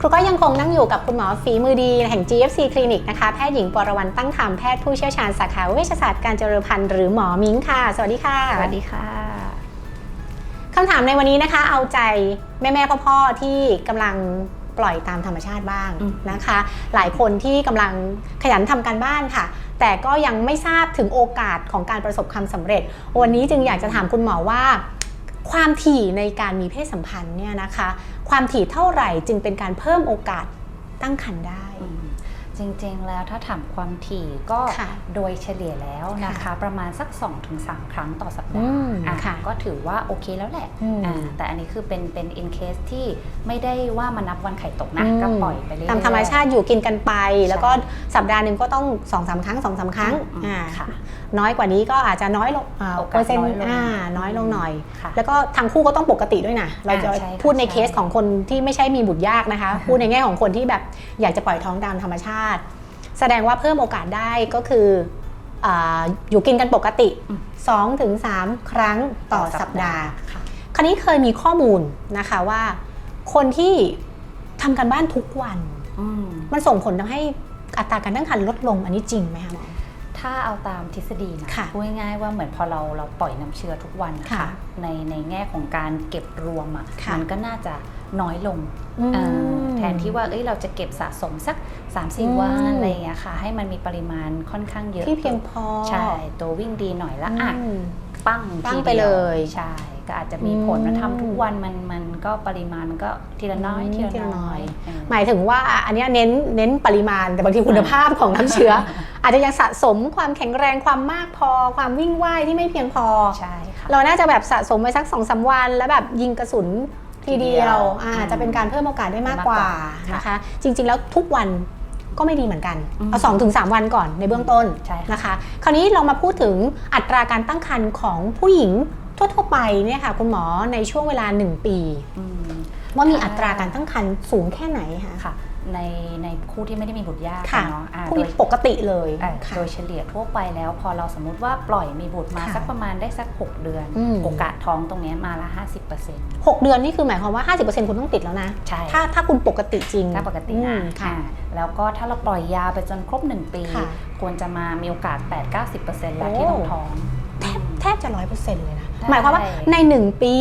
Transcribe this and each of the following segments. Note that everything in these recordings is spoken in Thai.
ครูก็ยังคงนั่งอยู่กับคุณหมอฝีมือดีแห่ง GFC คลินิกนะคะ แพทย์หญิงปรวรรณตั้งธรรมแพทย์ผู้เชี่ยวชาญสาขาเวชศาสตร์การเจริญพันธุ์หรือหมอมิ้งค่ะ สวัสดีค่ะ สวัสดีค่ะ คำถามในวันนี้นะคะ เอาใจแม่ๆพ่อๆที่กำลังปล่อยตามธรรมชาติบ้างอืมนะคะ หลายคนที่กำลังขยันทำการบ้านค่ะ แต่ก็ยังไม่ทราบถึงโอกาสของการประสบความสำเร็จ วันนี้จึงอยากจะถามคุณหมอว่า ความถี่ในการมีเพศสัมพันธ์เนี่ยนะคะ ความถี่เท่าไหร่จึงเป็นการเพิ่มโอกาสตั้งครรภ์ได้ จริงๆ แล้วถ้าถามความถี่ก็ค่ะโดยเฉลี่ยแล้วนะคะ ประมาณสัก 2-3 ครั้งต่อสัปอืดาห์มอะค่ะก็ถือว่าโอเคแล้วแหละอืมอ่าแต่อันนี้คือเป็นเป็น in case ที่ไม่ได้ว่ามานับวันไข่ตกนะ อืม ก็ปล่อยไปเรื่อยๆ ตามธรรมชาติอยู่กินกันไป แล้วก็สัปดาห์หนึ่งก็ต้องสองสามครั้งสองสามครั้งอืมอ่าค่ะ น้อยกว่านี้ก็อาจจะน้อยลงอ่าโอกาสเปอร์เซ็นต์น้อยลง อ่าน้อยลงหน่อย ค่ะ แล้วก็ทางคู่ก็ต้องปกติด้วยนะ เราจะอ่าใช่ค่ะพูดในใช่เคสของคนที่ไม่ใช่มีบุตรยากนะคะ พูดในแง่ของคนที่แบบอยากจะปล่อยท้องตามธรรมชาติ แสดงว่าเพิ่มโอกาสได้ก็คืออาอยู่กินกันปกติอืม2-3ถึง3ครั้งต่อสัปดาห์ค่ะคราวนี้เคยมีข้อมูลนะคะว่า คนที่ทำกันบ้านทุกวันอืมมันส่งผลทำให้อัตราการตั้งครรภ์ลดลงอันนี้จริงไหมคะหมอ ถ้าเอาตามทฤษฎีนะค่ะพูดง่ายๆว่าเหมือนพอเราเราปล่อยน้ำเชื้อทุกวันนะค่ะคะในในแง่ของการเก็บรวมอะค่ะมันก็น่าจะน้อยลงอืมเอ่อแทนที่ว่าเอ้ยเราจะเก็บสะสมสัก3อืม4วันอะไรอย่างเงี้ยค่ะ ให้มันมีปริมาณค่อนข้างเยอะที่เพียงพอใช่ตัววิ่งดีหน่อยละอะ อืม ปั้งปั้งทีไปดีวเลย ใช่ ก็อาจจะมีผลอืมนะทำทุกวันมันมันก็ปริมาณมันก็ทีละน้อยอืมทีละทีละน้น้ออยยเออหมายถึงว่าอันเนี้ยเน้นเน้นปริมาณแต่บางทีคุณภาพของน้ำเชื้อ อาจจะยังสะสมความแข็งแรงความมากพอ ความวิ่งว่ายที่ไม่เพียงพอใช่ค่ะเราน่าจะแบบสะสมไปสักสองสาวัน แล้วแบบยิงกระสุนทีเดีทีเดียยววอ่าอืมจะเป็นการเพิ่มโอกาสได้มากกว่าได้มากกว่านะคะ จริง ๆ แล้วทุกวันก็ไม่ดีเหมือนกันอืมเอาสองถึงสามวันก่อนในเบื้องต้นใช่ค่ะนะคะ คราวนี้เรามาพูดถึงอัตราการตั้งครรภ์ของผู้หญิง ทั่วๆไปเนี่ยค่ะคุณหมอในช่วงเวลา 1 ปีอืมว่ามีค่ะอัตราการตั้งครรภ์สูงแค่ไหนคะค่ะในในคู่ที่ไม่ได้มีบุตรยากค่ะเนาะอ่าผู้โดมียปกติเลยเอ่อค่ะโดยเฉลี่ยทั่วไปแล้วพอเราสมมุติว่าปล่อยมีบุตรมาค่ะสักประมาณได้สัก 6 เดือนอืมโอกาสท้องตรงเนี้ยมาละ 50%หกเดือนนี่คือหมายความว่า 50%คุณต้องติดแล้วนะใช่ถ้าถ้าคุณปกติจริงถ้าปกติอืนะมค่ะอ่าแล้วก็ถ้าเราปล่อยยาวไปจนครบ 1 ปีค่ะควรจะมามีโอกาส 8-90%แล้วโอ้ที่ต้องท้องแทบแทบจะร้อยเปอร์เซ็นต์เลยนะใช่หมายความว่าใน 1 ปี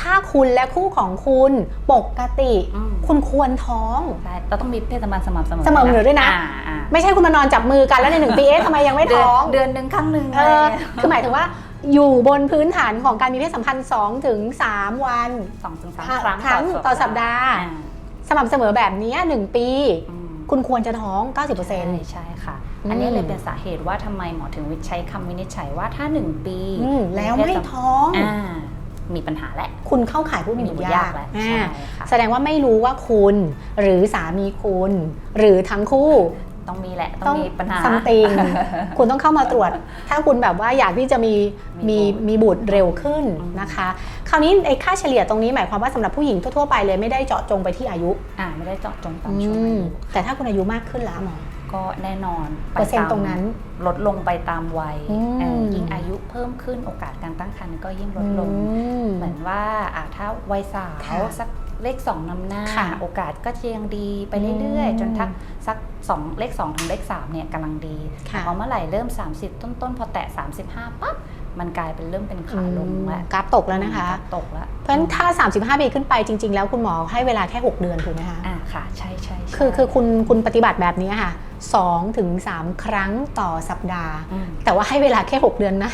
ถ้าคุณและคู่ของคุณปกติ อืม คุณควรท้องใช่เราต้องมีเพศสัมพันธ์สม่ำเสมอเสมอเหมือนด้วยนะาอ่าไม่ใช่คุณมานอนจับมือกันแล้วในหนึ่งปีเอ๊ะทำไมยังไม่เดือนท้อง เดือนหนึ่งครั้งหนึ่งเออะไรอ เงี้ยคือหมายถึงว่าอยู่บนพื้นฐานของการมีเพศสัมพันธ์2ถึง3วัน สองถึงสามคครั้รั้งงต่อสัปดาห์ อ่สม่ำเสมอแบบนี้หนึ่งปี อืมคุณควรจะท้องใช่90%ใช่ค่ะ อืมอันนี้เลยเป็นสาเหตุว่าทำไมหมอถึงใช้คำวินิจฉัยว่าถ้า 1 ปีอืมแล้วไม่ท้องอ่ามีปัญหาแล้วคุณเข้าข่ายผู้มีบุตรยากแล้วอ่าใช่ค่ะแสดงว่าไม่รู้ว่าคุณหรือสามีคุณ หรือทั้งคู่ต้องมีแหละ ต้องมีปัญหาซัมติงคุณต้องเข้ามาตรวจ ถ้าคุณแบบว่าอยากที่จะมีมีมีบุตรมีบุตรเร็วขึ้นอืมนะคะ คราวนี้ไอ้ค่าเฉลี่ยตรงนี้หมายความว่าสำหรับผู้หญิงทั่วๆไปเลยไม่ได้เจาะจงไปที่อายุ อ่าไม่ได้เจาะจงตามช่วงอาอืมยุแต่ถ้าคุณอายุมากขึ้นแล้วหมอ ก็แน่นอนไปเปอร์เซ็นต์ามตรงนั้นลดลงไปตามวัยอืมเอ่อยิ่งอายุเพิ่มขึ้นโอกาสการตั้งครรภ์ก็ยิ่งลดลงอืมเหมือนว่าอะถ้าวัยสาวค่ะสักเลขสองนำหน้าค่ะโอกาสก็จะยังดีไปเรื่อยอืมๆจนทักสักสองเลข2ถึงเลข3เนี่ยกำลังดีค่ะพอเมื่อไหร่เริ่ม 30 ต้นๆ พอแตะ 35ปั๊บมันกลายเป็นเริ่มเป็นขาลงแล้วกราฟตกแล้วนะคะ ตกแล้ว เพราะฉะนั้นถ้า 35 ปีขึ้นไปจริง ๆ แล้วคุณหมอให้เวลาแค่ 6 เดือนถูกไหมคะอ่า ค่ะใช่ใช่ใช่คือคือคุณคุณปฏิบัติแบบนี้ค่ะ2ถึง3ครั้งต่อสัปดาห์อืมแต่ว่าให้เวลาแค่ 6 เดือนนะ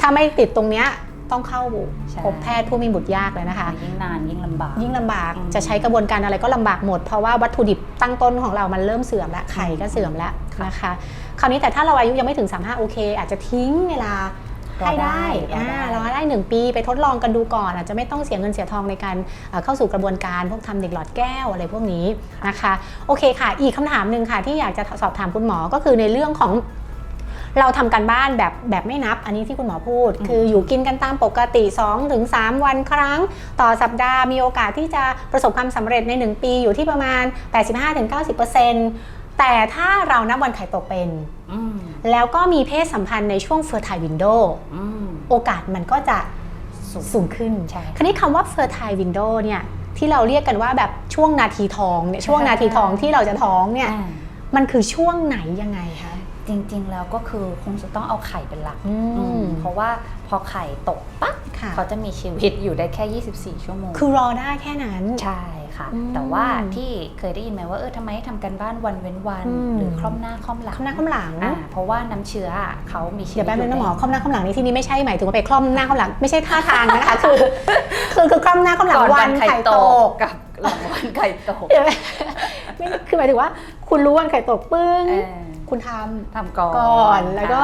ถ้าไม่ติดตรงเนี้ยต้องเข้าใช่พบแพทย์ผู้มีบุตรยากเลยนะคะ ยิ่งนานยิ่งลำบาก ยิ่งลำบากอืมจะใช้กระบวนการอะไรก็ลำบากหมด เพราะว่าวัตถุดิบตั้งต้นของเรามันเริ่มเสื่อมแล้วไข่ก็เสื่อมแล้วนะคะ คราวนี้แต่ถ้าเราอายุยังไม่ถึง 35 โอเค อาจจะทิ้งเวลารอ ให้ได้ได้รอได้อ่ารอได้1ปีไปทดลองกันดูก่อน อาจจะไม่ต้องเสียเงินเสียทองในการเอ่อเข้าสู่กระบวนการพวกทำเด็กหลอดแก้วอะไรพวกนี้นะคะโอเคค่ะ อีกคำถามหนึ่งค่ะ ที่อยากจะสอบถามคุณหมอก็คือในเรื่องของเราทำการบ้านแบบแบบไม่นับอันนี้ที่คุณหมอพูด คืออยู่กินกันตามปกติ 2-3 วันครั้ง ต่อสัปดาห์มีโอกาสที่จะประสบความสำเร็จใน 1 ปีอยู่ที่ประมาณ 85-90% แต่ถ้าเรานับวันไข่ตกเป็นอืมแล้วก็มีเพศสัมพันธ์ในช่วง fertile window อืมโอกาสมันก็จะสูงสูงขึ้นใช่คราวนี้คำว่า fertile window เนี่ยที่เราเรียกกันว่าแบบช่วงนาทีทองเนี่ยช่วงนาทีทองที่เราจะท้องเนี่ยอ่ามันคือช่วงไหนยังไงคะจริงๆแล้วก็คือคงจะต้องเอาไข่เป็นหลักอืมอืมเพราะว่าพอไข่ตกปั๊บค่ะ เขาจะมีชีวิตอยู่ได้แค่ 24 ชั่วโมง คือรอได้แค่นั้นใช่ค่ะอืมแต่ว่าที่เคยได้ยินไหมว่าเออทำไมให้ทำกันบ้านวันเว้นวันอืมหรือคล่อมหน้าคล่อมหลังข้ามหน้าข้ามหลังอ่าเพราะว่าน้ำเชื้ออะเขามีชีวิเดี๋ตยวแป๊บนึงนะหมอได้คล่อมหน้าคล่อมหลังนี่ที่นี่ไม่ใช่หมายถึงว่าไปคล่อมหน้าคล่อมหลังไม่ใช่ท่าทางนะคะคือคือคือคล่อมหน้าคล่อมหลังก่อนวัวันนไข่ไข่ตตกกกับหลังวันไข่ตกเดี๋ยวไม่คือหมายถึงว่า คุณรู้วันไข่ตกปึ้งเออคุณทำทำก่อนก่อนแล้วก็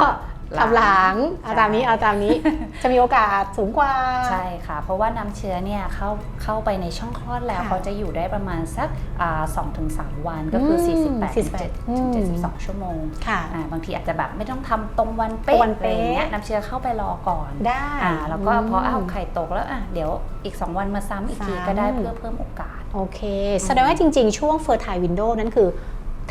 ค่ะทำหลังเอาตามนี้ใช่เอาตามนี้จะมีโอกาสสูงกว่า ใช่ค่ะ เพราะว่าน้ำเชื้อเนี่ยเข้าเข้าไปในช่องคลอดแล้วค่ะเขาจะอยู่ได้ประมาณสักสองถึงสามวันก็คืออืม48ถึงอืม72 ชั่วโมงค่ะอ่าบางทีอาจจะแบบไม่ต้องทำตรงวันตรเป๊ะงวันอะไรเป๊ะอย่างเงี้ยน้ำเชื้อเข้าไปรอก่อนได้อ่าแล้วก็พอเอามไข่ตกแล้วอะเดี๋ยวอีก 2 วันมาซ้ำอีกทีซ้ำก็ได้เพื่อเพิ่มโอกาส โอเค แสดงว่าจริง ๆ ช่วง fertile window นั้นคือ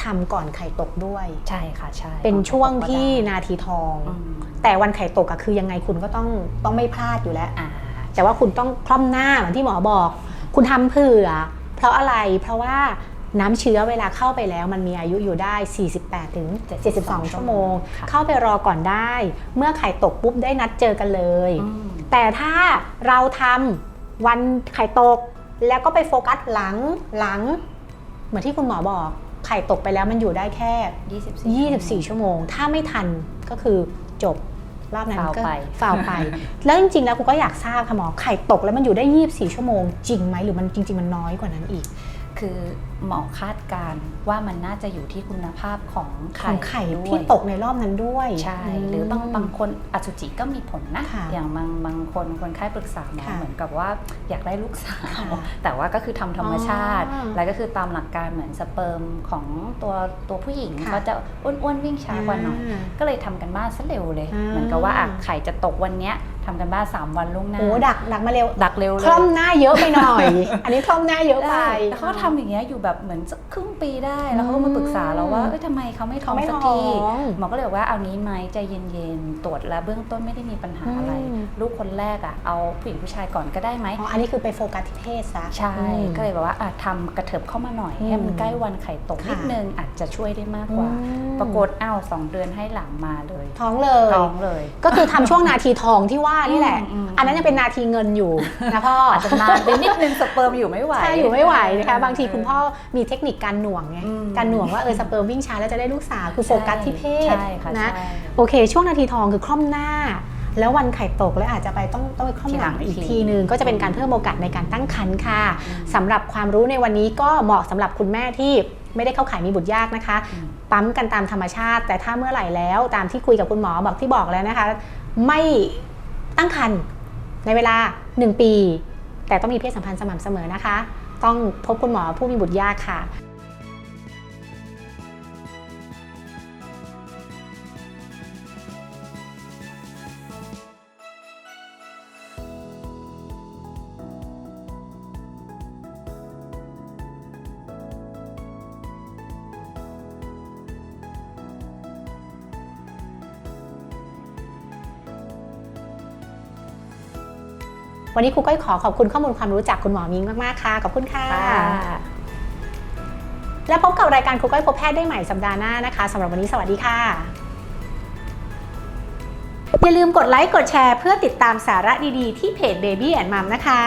ทำก่อนไข่ตกด้วย ใช่ค่ะใช่เป็นช่วงที่ก็ได้นาทีทอง อืมแต่วันไข่ตกอะคือยังไงคุณก็ต้องต้องไม่พลาดอยู่แล้ว อ่า แต่ว่าคุณต้องคล่อมหน้าเหมือนที่หมอบอก คุณทำเผื่อ เพราะอะไร เพราะว่าน้ำเชื้อเวลาเข้าไปแล้ว มันมีอายุอยู่ได้ 48ถึง72 ชั่วโมง ค่ะ เข้าไปรอก่อนได้ เมื่อไข่ตกปุ๊บได้นัดเจอกันเลย อืมแต่ถ้าเราทำวันไข่ตก แล้วก็ไปโฟกัสหลังหลัง เหมือนที่คุณหมอบอก ไข่ตกไปแล้วมันอยู่ได้แค่24 24 ชั่วโมง ถ้าไม่ทันก็คือจบรอบนั้นฟาวก็ไปฟาวไป แล้วจริงๆ แล้วกูก็อยากทราบค่ะหมอไข่ตกแล้วมันอยู่ได้ 24 ชั่วโมง จริงไหมหรือมันจริง ๆ มันน้อยกว่านั้นอีก คือหมอคาดการณ์ว่ามันน่าจะอยู่ที่คุณภาพของขไข่องไข่ด้วยที่ตกในรอบนั้นด้วยใช่หรือบางบางคนอสุจิก็มีผลนะค่ะอย่างบางบางคนคนไข้ปรึกษาหมอค่ะเหมือนกับว่าอยากได้ลูกสาวค่ะแต่ว่าก็คือทำธรรมชาติอ๋อแล้วก็คือตามหลักการเหมือนสเปิร์มของตัวตัวผู้หญิงค่ะก็จะอ้วนๆวิ่งช้ากว่าหน่อยาก็เลยทำกันบ้านซะเร็วเลยอ่าเหมือนกับว่าอะไข่จะตกวันเนี้ย ทำกันบ้าน3วันล่วงหน้าโอ้ดักดักมาเร็วดักเร็วเลคยล่อมหน้าเยอะไปหน่อย อันนี้คล่อมหน้าเยอะไปได้แล้วเขาทำอย่างเงี้ยอยู่แบบเหมือนสักครึ่งปีได้แล้วเขาก็มาปรึกษาเราว่าเอ้ยทำไมเขาไม่ท้องเขาไม่สักท้ทีองหมอก็เลยบอกว่าเอานี้ไหมใจเย็นๆตรวจแล้วเบื้องต้นไม่ได้มีปัญหาอะไรอืมลูกคนแรกอะเอาผู้หญิงผู้ชายก่อนก็ได้ไหมอ๋ออันนี้คือไปโฟกัสที่เพศซะใช่อืมก็เลยบอกว่าอะทำกระเถิบเข้ามาหน่อยอืมให้มันใกล้วันไข่ตกค่ะนิดนึงอาจจะช่วยได้มากกว่าอืมปรากฏอ้าวสองเดือนให้หลังมาเลย ท้องเลยท้องเลย ก็คือทำช่วงนาทีทองที่ว่านี่แหละอืมอืมอันนั้นยังเป็นนาทีเงินอยู่นะพ่ออาจจะนานไปนิดนึงสเปิร์มอยู่ไม่ไหวใช่อยู่ไม่ไหวนะคะบางทีคุณพ่อมีเทคนิคการหน่วงไงอืมการหน่วงว่าเออสเปิร์มวิ่งช้าแล้วจะได้ลูกสาวคือโฟกัสที่เพศใช่ค่ะนะใช่โอเค ช่วงนาทีทองคือคล่อมหน้าแล้ววันไข่ตกแล้วอาจจะไปต้องต้องไปคล่อมหลังทีหลังอีกอีกทีทีนึงก็จะเป็นการเพิ่มโอกาสในการตั้งครรภ์ค่ะอืมสำหรับความรู้ในวันนี้ก็เหมาะสำหรับคุณแม่ที่ไม่ได้เข้าข่ายมีบุตรยากนะคะอืมปั๊มกันตามธรรมชาติ แต่ถ้าเมื่อไหร่แล้วตามที่คุยกับคุณหมอบอกที่บอกแล้วนะคะ ไม่ ตั้งครรภ์ในเวลา 1 ปี แต่ต้องมีเพศสัมพันธ์สม่ำเสมอนะคะ ต้องพบคุณหมอผู้มีบุตรยากค่ะ วันนี้ครูก้อยขอขอบคุณข้อมูลความรู้จากคุณหมอมิงมากๆค่ะ ขอบคุณค่ะค่ะแล้วพบกับรายการครูก้อยพบแพทย์ได้ใหม่สัปดาห์หน้านะคะสำหรับวันนี้สวัสดีค่ะ อย่าลืมกดไลค์กดแชร์เพื่อติดตามสาระดีๆ ที่เพจ Baby and Mom นะคะ